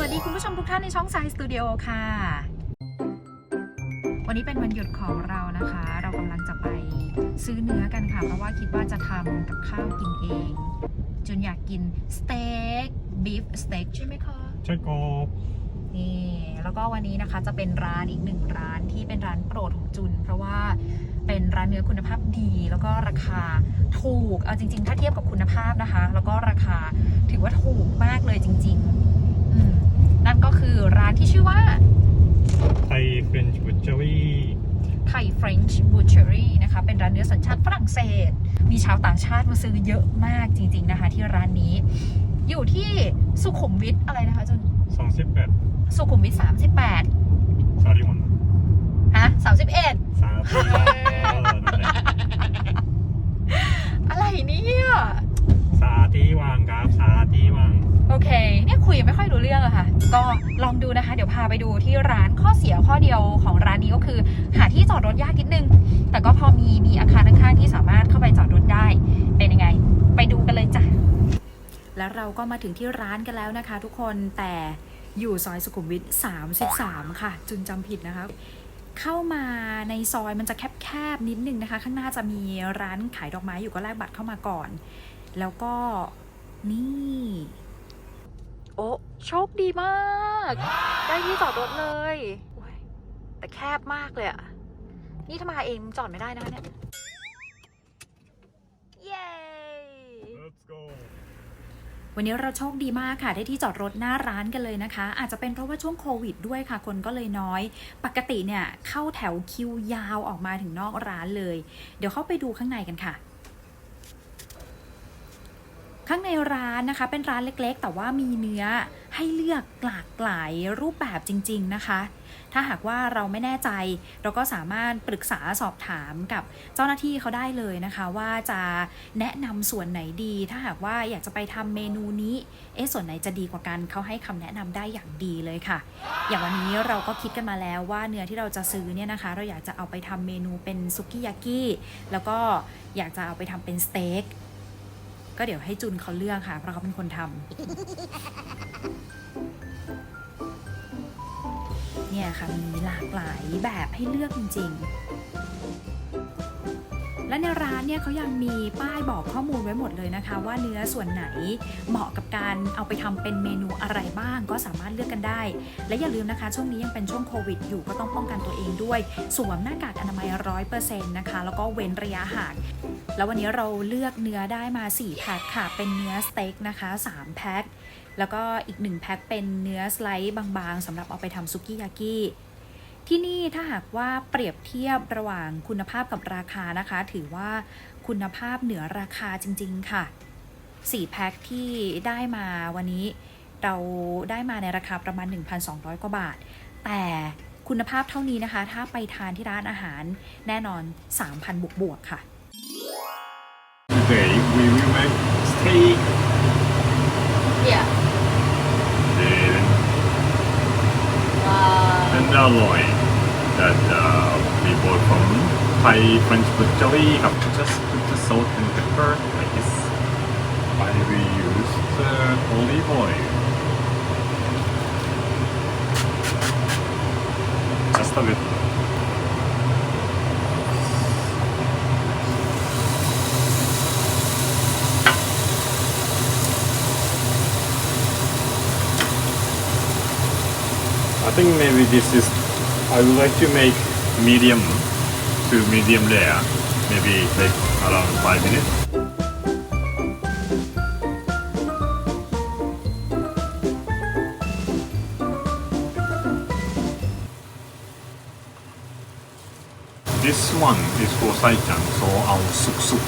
วัสดีคุณผู้ชมทุกท่านในช่องไซสตูดิโอค่ะ วันนี้เป็นวันหยุดของเรานะคะ เรากำลังจะไปซื้อเนื้อกันค่ะ เพราะว่าคิดว่าจะทำกับข้าวกินเอง จนอยากกินสเต็กบีฟสเต็กใช่ไหมคะใช่กบนี่แล้วก็วันนี้นะคะจะเป็นร้านอีกหนึ่งร้านที่เป็นร้านโปรดของจุน เพราะว่าเป็นร้านเนื้อคุณภาพดี แล้วก็ราคาถูกเอาจริง ๆ ถ้าเทียบกับคุณภาพนะคะ แล้วก็ราคาถือว่าถูกมากเลยจริงๆอืมนั่น ก็คือร้านที่ชื่อว่าไทยเฟรนช์บุชเจอรี่ไทย French Butchery นะคะ เป็นร้านเนื้อสัญชาติฝรั่งเศส มีชาวต่างชาติมาซื้อเยอะมากจริง ๆนะคะ ที่ร้านนี้ อยู่ที่สุขุมวิทอะไรนะคะจุนสองสิบแปดสุขุมวิท38สาริวันฮะ31สามสิบนั่นแหละอะไรเนี่ย สาตีวางครับสาตีวาง โอเค เนี่ยคุยไม่ค่อย รื่องอะค่ะ ก็ลองดูนะคะ เดี๋ยวพาไปดูที่ร้านข้อเสียข้อเดียวของร้านนี้ก็คือ หาที่จอดรถยากนิดนึง แต่ก็พอมีมีอาคารข้างๆที่สามารถเข้าไปจอดรถได้เป็นยังไง ไปดูกันเลยจ้ะแล้วเราก็มาถึงที่ร้านกันแล้วนะคะ ทุกคนแต่อยู่ซอยสุขุมวิท 33 ค่ะ จุนจำผิดนะคะเข้ามาในซอยมันจะแคบๆนิดนึงนะคะ ข้างหน้าจะมีร้านขายดอกไม้อยู่ก็แลกบัตรเข้ามาก่อน แล้วก็นี่ อ้โชคดีมาก ได้ที่จอดรถเลยโอ้ยแต่แคบมากเลยอะนี่ถ้ามาเองจอดไม่ได้นะคะเนี่ย เย้ let's go วันนี้เราโชคดีมากค่ะ ได้ที่จอดรถหน้าร้านกันเลยนะคะ อาจจะเป็นเพราะว่าช่วงโควิดด้วยค่ะ คนก็เลยน้อย ปกติเนี่ยเข้าแถวคิวยาวออกมาถึงนอกร้านเลย เดี๋ยวเข้าไปดูข้างในกันค่ะ ข้างในร้านนะคะเป็นร้านเล็กๆ แต่ว่ามีเนื้อให้เลือกหลากหลายรูปแบบจริง ๆ นะคะ ถ้าหากว่าเราไม่แน่ใจ เราก็สามารถปรึกษาสอบถามกับเจ้าหน้าที่เขาได้เลยนะคะ ว่าจะแนะนำส่วนไหนดี ถ้าหากว่าอยากจะไปทำเมนูนี้ เอ๊ะส่วนไหนจะดีกว่ากันเขาให้คำแนะนำได้อย่างดีเลยค่ะ อย่างวันนี้เราก็คิดกันมาแล้วว่าเนื้อที่เราจะซื้อเนี่ยนะคะ เราอยากจะเอาไปทำเมนูเป็นซุกี้ยากิแล้วก็อยากจะเอาไปทำเป็นสเต็ก ก็เดี๋ยวให้จุนเขาเลือกค่ะ เพราะเขาเป็นคนทำเนี่ยค่ะมีหลากหลายแบบให้เลือกจริง ๆ และในร้านเนี่ยเขายังมีป้ายบอกข้อมูลไว้หมดเลยนะคะ ว่าเนื้อส่วนไหนเหมาะกับการเอาไปทำเป็นเมนูอะไรบ้าง ก็สามารถเลือกกันได้ และอย่าลืมนะคะ ช่วงนี้ยังเป็นช่วงโควิดอยู่ก็ต้องป้องกันตัวเองด้วย สวมหน้ากากอนามัยร้อยเปอร์เซ็นต์นะคะ แล้วก็เว้นระยะห่างแล้ววันนี้เราเลือกเนื้อได้มา4แพ็คค่ะ เป็นเนื้อสเต็กนะคะ3แพ็คแล้วก็อีก1แพ็คเป็นเนื้อสไลด์บางๆสำหรับเอาไปทำซุกี้ยากิ ที่นี่ถ้าหากว่าเปรียบเทียบระหว่างคุณภาพกับราคานะคะ ถือว่าคุณภาพเหนือราคาจริง ๆ ค่ะ 4 แพ็คที่ได้มาวันนี้เราได้มาในราคาประมาณ 1,200 กว่าบาท แต่คุณภาพเท่านี้นะคะ ถ้าไปทานที่ร้านอาหารแน่นอน 3,000 บวกๆค่ะ Today we will make steak Yeah. and Wow. tenderloin that Thai French food jelly of just put the salt and pepper I guess I will use the olive oil. Just a bit. I think maybe this is, I would like to make medium to medium rare maybe take around 5 minutes This one is for ไส้จัง so เอาสุ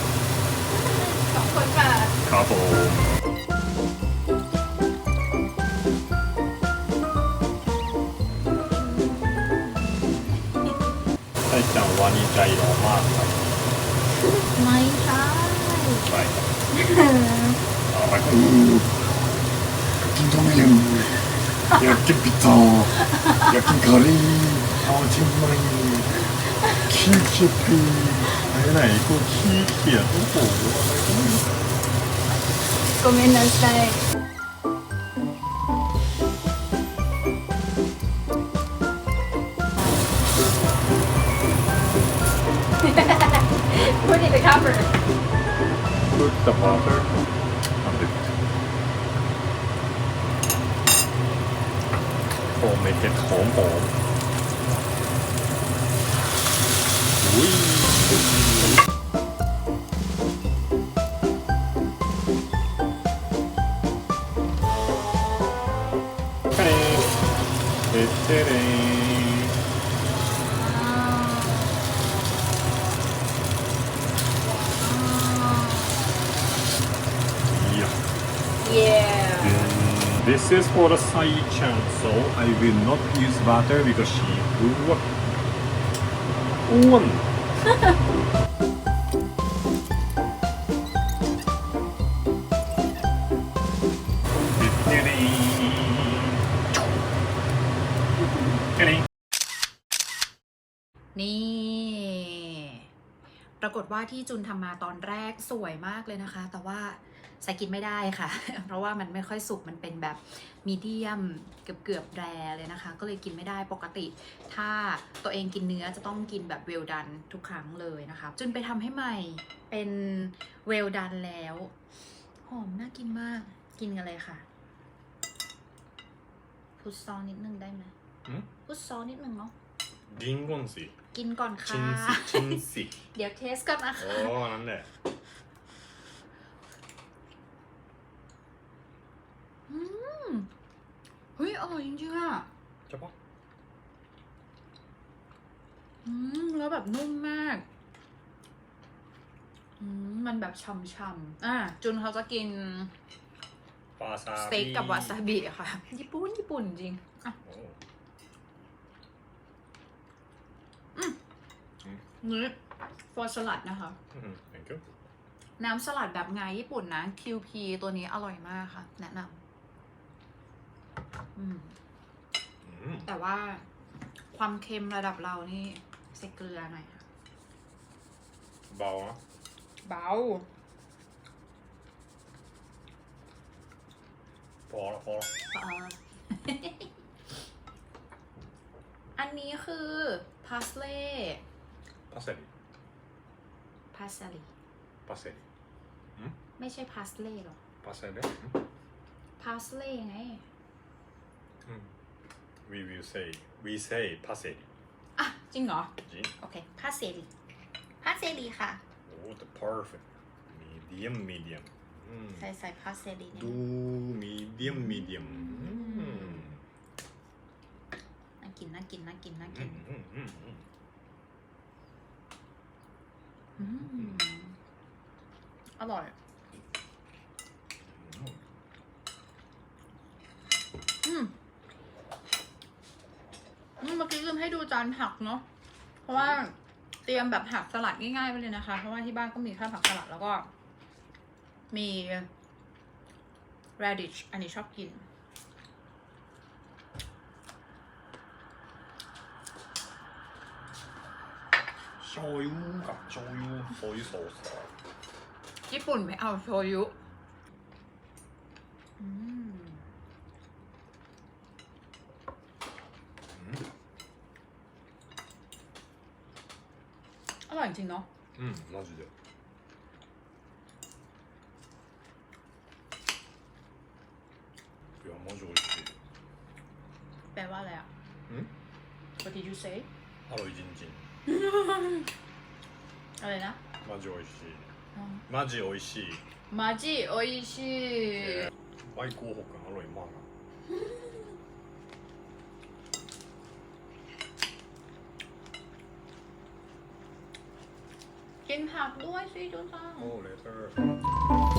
さいちゃんワニ茶色マークマイイはいあこピきカレーキあれないこうキやどこごめんなさい。Cover Put the butter on it. Oh, make it หอม This is for the Sai-chan, so I will not use butter because she grew up. One. นี่ ปรากฏว่าที่จุนทำมาตอนแรกสวยมากเลยนะคะ แต่ว่า สกินไม่ได้ค่ะ เพราะว่ามันไม่ค่อยสุกมันเป็นแบบมีเดียมเกือบเกือบแรเลยนะคะ ก็เลยกินไม่ได้ปกติ ถ้าตัวเองกินเนื้อจะต้องกินแบบเวลดันทุกครั้งเลยนะคะจนไปทำให้ใหม่เป็นเวลดันแล้วหอมน่ากินมากกินกันเลยค่ะพุทซอนิดนึงได้ไหมพุทซอนิดนึงเนาะกินก่อนสิกินก่อนค่ะชินสิเดี๋ยวเทสก่อนนะคะอ้นั่นแหละ บบนุ่มมากมันแบบช่ำๆอะจุนเขาจะกินสเต็กกับวาซาบิค่ะ ญี่ปุ่นญี่ปุ่นจริงอะนี่ฟอร์สลัดนะคะ thank you น้ำสลัดแบบไงญี่ปุ่นนะ QP ตัวนี้อร่อยมากค่ะ แนะนำแต่ว่าความเค็มระดับเรานี่ ใส่เกลือหน่อยค่ะ เบาเนะเบา พอละพอละเอ่อ อันนี้คือพาสเล่พาเซลีพาสลีพาเซลีไม่ใช่พาสเล่หรอพาเซลีพาสเล่ไง อืม we will say we say พาเซลี จริงเหรอ จริง โอเคผ้าเซรีผ้าเซรีค่ะ โอ้แต่ perfect medium medium อืมใส่ใส่ผ้าเซรีดู medium medium อืมน่ากินน่ากินน่ากินน่ากินอร่อย ให้ดูจานผักเนาะ เพราะว่าเตรียมแบบผักสลัดง่ายๆไปเลยนะคะ เพราะว่าที่บ้านก็มีแค่ผักสลัดแล้วก็ มี radish อันนี้ชอบกิน โชยุกับโชยุโชยุโซซอสญี่ปุ่นไม่เอาโชยุ อืม 甘いちんのうんマジで。いやマジ美味しい。ん？What did you say? ハロイジンジン。あれな。マジ美味しい。マジ美味しい。マジ美味しい。愛好北ハロイマー กินผักด้วยสิจุนซัง โอ้เลเตอร์